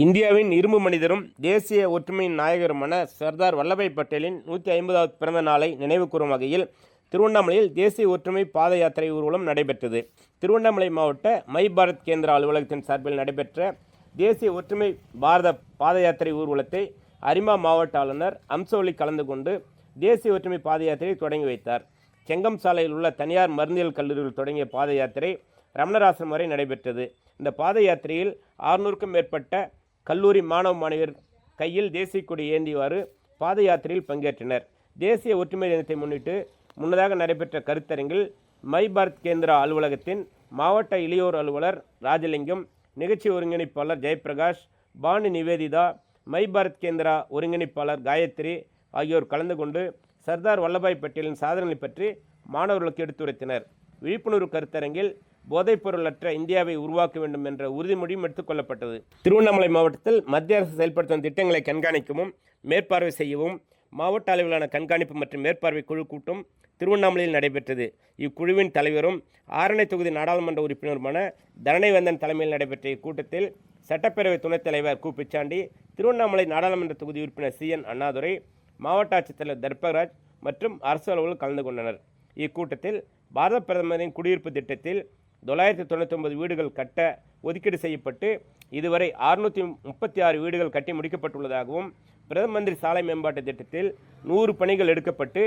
இந்தியாவின் இரும்பு மனிதரும் தேசிய ஒற்றுமையின் நாயகருமான சர்தார் வல்லபாய் பட்டேலின் நூற்றி ஐம்பதாவது பிறந்த நாளை நினைவுகூறும் வகையில் திருவண்ணாமலையில் தேசிய ஒற்றுமை பாத யாத்திரை ஊர்வலம் நடைபெற்றது. திருவண்ணாமலை மாவட்ட மை பாரத் கேந்திர அலுவலகத்தின் சார்பில் நடைபெற்ற தேசிய ஒற்றுமை பாரத பாத யாத்திரை ஊர்வலத்தை அரிமா மாவட்ட ஆளுநர் அம்சவழி கலந்து கொண்டு தேசிய ஒற்றுமை பாத யாத்திரையை தொடங்கி வைத்தார். செங்கம் சாலையில் உள்ள தனியார் மருந்தியல் கல்லூரியில் தொடங்கிய பாத யாத்திரை ரமணராசன் வரை நடைபெற்றது. இந்த பாத யாத்திரையில் ஆறுநூறுக்கும் மேற்பட்ட கல்லூரி மாணவ மாணவியர் கையில் தேசிய கொடி ஏந்தியவாறு பாத யாத்திரையில் பங்கேற்றனர். தேசிய ஒற்றுமை தினத்தை முன்னிட்டு முன்னதாக நடைபெற்ற கருத்தரங்கில் மை பாரத் கேந்திரா அலுவலகத்தின் மாவட்ட இளையோர் அலுவலர் ராஜலிங்கம் நிகழ்ச்சி ஒருங்கிணைப்பாளர் ஜெயபிரகாஷ் பானு நிவேதிதா மை பாரத் கேந்திரா ஒருங்கிணைப்பாளர் காயத்ரி ஆகியோர் கலந்து கொண்டு சர்தார் வல்லபாய் பட்டேலின் சாதனைகளை பற்றி மாணவர்களுக்கு எடுத்துரைத்தனர். விழிப்புணர்வு கருத்தரங்கில் போதைப்பொருளற்ற இந்தியாவை உருவாக்க வேண்டும் என்ற உறுதிமொழியும் எடுத்துக்கொள்ளப்பட்டது. திருவண்ணாமலை மாவட்டத்தில் மத்திய அரசு செயல்படுத்தும் திட்டங்களை கண்காணிக்கவும் மேற்பார்வை செய்யவும் மாவட்ட அளவிலான கண்காணிப்பு மற்றும் மேற்பார்வை குழு கூட்டம் திருவண்ணாமலையில் நடைபெற்றது. இக்குழுவின் தலைவரும் ஆரணை தொகுதி நாடாளுமன்ற உறுப்பினருமான தரணைவந்தன் தலைமையில் நடைபெற்ற இக்கூட்டத்தில் சட்டப்பேரவை துணைத் தலைவர் கு. பிச்சாண்டி திருவண்ணாமலை நாடாளுமன்ற தொகுதி உறுப்பினர் சி. என். அண்ணாதுரை மாவட்ட ஆட்சித்தலைவர் தர்பகராஜ் மற்றும் அரசு அலுவலர்கள் கலந்து கொண்டனர். இக்கூட்டத்தில் பாரத பிரதமரின் குடியிருப்பு திட்டத்தில் தொள்ளாயிரத்தி தொண்ணூற்றி ஒன்பது வீடுகள் கட்ட ஒதுக்கீடு செய்யப்பட்டு இதுவரை அறுநூற்றி முப்பத்தி ஆறு வீடுகள் கட்டி முடிக்கப்பட்டுள்ளதாகவும் பிரதம மந்திரி சாலை மேம்பாட்டு திட்டத்தில் நூறு பணிகள் எடுக்கப்பட்டு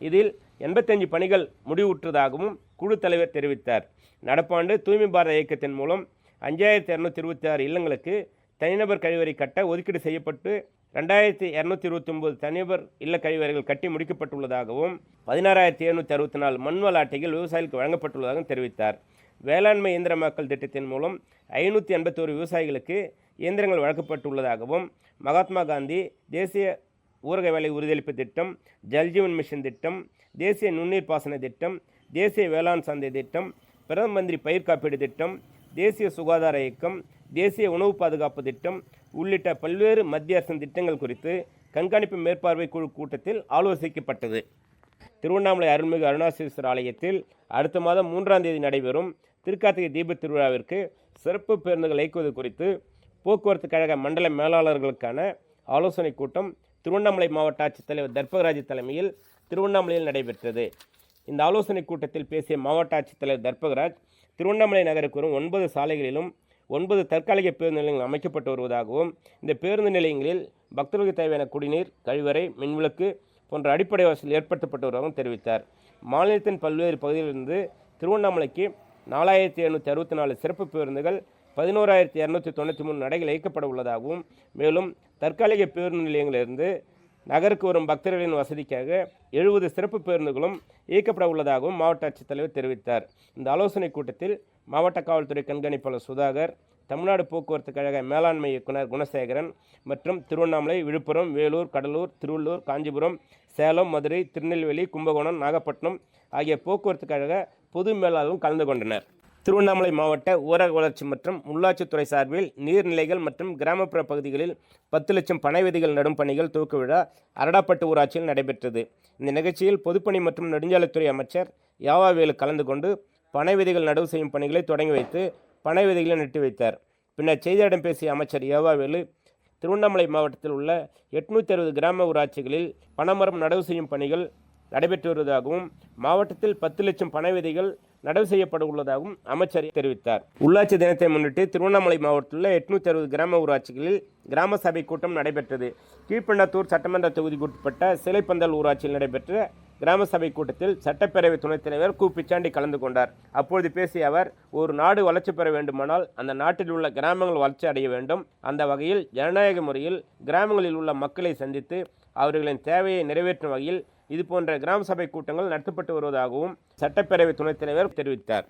இதில் எண்பத்தஞ்சு பணிகள் முடிவுற்றதாகவும் குழு தலைவர் தெரிவித்தார். நடப்பாண்டு தூய்மை பாரத இயக்கத்தின் மூலம் அஞ்சாயிரத்தி இரநூத்தி இருபத்தி ஆறு இல்லங்களுக்கு தனிநபர் கழிவறை கட்ட ஒதுக்கீடு செய்யப்பட்டு ரெண்டாயிரத்தி இரநூத்தி இருபத்தி ஒன்பது தனிநபர் இல்ல கழிவறைகள் கட்டி முடிக்கப்பட்டுள்ளதாகவும் பதினாறாயிரத்தி எழுநூற்றி அறுபத்தி நாலு மண்வள அட்டைகள் விவசாயிகளுக்கு வழங்கப்பட்டுள்ளதாகவும் தெரிவித்தார். வேளாண்மை இயந்திரமாக்கல் திட்டத்தின் மூலம் ஐநூற்றி எண்பத்தோரு விவசாயிகளுக்கு இயந்திரங்கள் வழங்கப்பட்டுள்ளதாகவும் மகாத்மா காந்தி தேசிய ஊரக வேலை உறுதியளிப்பு திட்டம் ஜல்ஜீவன் மிஷன் திட்டம் தேசிய நுண்ணீர் பாசன திட்டம் தேசிய வேளாண் சந்தை திட்டம் பிரதம மந்திரி பயிர் காப்பீடு திட்டம் தேசிய சுகாதார இயக்கம் தேசிய உணவு பாதுகாப்பு திட்டம் உள்ளிட்ட பல்வேறு மத்திய அரசின் திட்டங்கள் குறித்து கண்காணிப்பு மேற்பார்வை குழு கூட்டத்தில் ஆலோசிக்கப்பட்டது. திருவண்ணாமலை அருள்மிகு அருணாசலேஸ்வரர் ஆலயத்தில் அடுத்த மாதம் மூன்றாம் தேதி நடைபெறும் திருக்கார்த்திகை தீபத் திருவிழாவிற்கு சிறப்பு பேருந்துகள் இயக்குவது குறித்து போக்குவரத்து கழக மண்டல மேலாளர்களுக்கான ஆலோசனை கூட்டம் திருவண்ணாமலை மாவட்ட ஆட்சித்தலைவர் தர்பகராஜ் தலைமையில் திருவண்ணாமலையில் நடைபெற்றது. இந்த ஆலோசனை கூட்டத்தில் பேசிய மாவட்ட ஆட்சித்தலைவர் தர்பகராஜ் திருவண்ணாமலை நகருக்கு வரும் ஒன்பது சாலைகளிலும் ஒன்பது தற்காலிக பேருந்து நிலையங்கள் அமைக்கப்பட்டு வருவதாகவும் இந்த பேருந்து நிலையங்களில் பக்தர்களுக்கு தேவையான குடிநீர் கழிவறை மின்விளக்கு போன்ற அடிப்படை வசதி ஏற்படுத்தப்பட்டு வருவதாகவும் தெரிவித்தார். மாநிலத்தின் பல்வேறு பகுதிகளிலிருந்து திருவண்ணாமலைக்கு நாலாயிரத்தி எழுநூற்றி அறுபத்தி நாலு சிறப்பு பேருந்துகள் பதினோராயிரத்தி இரநூத்தி தொண்ணூற்றி மூணு நடைகள் இயக்கப்பட உள்ளதாகவும் மேலும் தற்காலிக பேருந்து நிலையங்களிலிருந்து நகருக்கு வரும் பக்தர்களின் வசதிக்காக எழுபது சிறப்பு பேருந்துகளும் இயக்கப்பட உள்ளதாகவும் மாவட்ட ஆட்சித்தலைவர் தெரிவித்தார். இந்த ஆலோசனைக் கூட்டத்தில் மாவட்ட காவல்துறை கண்காணிப்பாளர் சுதாகர் தமிழ்நாடு போக்குவரத்து கழக மேலாண்மை இயக்குனர் குணசேகரன் மற்றும் திருவண்ணாமலை விழுப்புரம் வேலூர் கடலூர் திருவள்ளூர் காஞ்சிபுரம் சேலம் மதுரை திருநெல்வேலி கும்பகோணம் நாகப்பட்டினம் ஆகிய போக்குவரத்து கழக பொது மேலாளரும் கலந்து கொண்டனர். திருவண்ணாமலை மாவட்ட ஊரக வளர்ச்சி மற்றும் உள்ளாட்சித்துறை சார்பில் நீர்நிலைகள் மற்றும் கிராமப்புற பகுதிகளில் பத்து லட்சம் பனை விதைகள் நடும் பணிகள் துவக்க விழா அரடாப்பட்டு ஊராட்சியில் நடைபெற்றது. இந்த நிகழ்ச்சியில் பொதுப்பணி மற்றும் நெடுஞ்சாலைத்துறை அமைச்சர் யாவாவேலு கலந்து கொண்டு பனை விதைகள் நடவு செய்யும் பணிகளை தொடங்கி வைத்து பனை விதைகளை நட்டு வைத்தார். பின்னர் செய்தியாளர்களிடம் பேசிய அமைச்சர் யாவாவேலு திருவண்ணாமலை மாவட்டத்தில் உள்ள எட்நூற்றி அறுபது கிராம ஊராட்சிகளில் பனைமரம் நடவு செய்யும் பணிகள் நடைபெற்று வருவதாகவும் மாவட்டத்தில் பத்து லட்சம் பண விதைகள் நடவு செய்யப்பட உள்ளதாகவும் அமைச்சர் தெரிவித்தார். உள்ளாட்சி தினத்தை முன்னிட்டு திருவண்ணாமலை மாவட்டத்தில் உள்ள எட்நூற்றி அறுபது கிராம ஊராட்சிகளில் கிராம சபை கூட்டம் நடைபெற்றது. கீழ்பண்ணத்தூர் சட்டமன்ற தொகுதிக்குட்பட்ட சிலைப்பந்தல் ஊராட்சியில் நடைபெற்ற கிராம சபை கூட்டத்தில் சட்டப்பேரவை துணைத் தலைவர் கு. பிச்சாண்டி கலந்து கொண்டார். அப்பொழுது பேசிய அவர் ஒரு நாடு வளர்ச்சி பெற வேண்டுமானால் அந்த நாட்டில் உள்ள கிராமங்கள் வளர்ச்சி அடைய வேண்டும். அந்த வகையில் ஜனநாயக முறையில் கிராமங்களில் உள்ள மக்களை சந்தித்து அவர்களின் தேவையை நிறைவேற்றும் வகையில் இதுபோன்ற கிராம சபை கூட்டங்கள் நடத்தப்பட்டு வருவதாகவும் சட்டப்பேரவை துணைத் தலைவர் தெரிவித்தார்.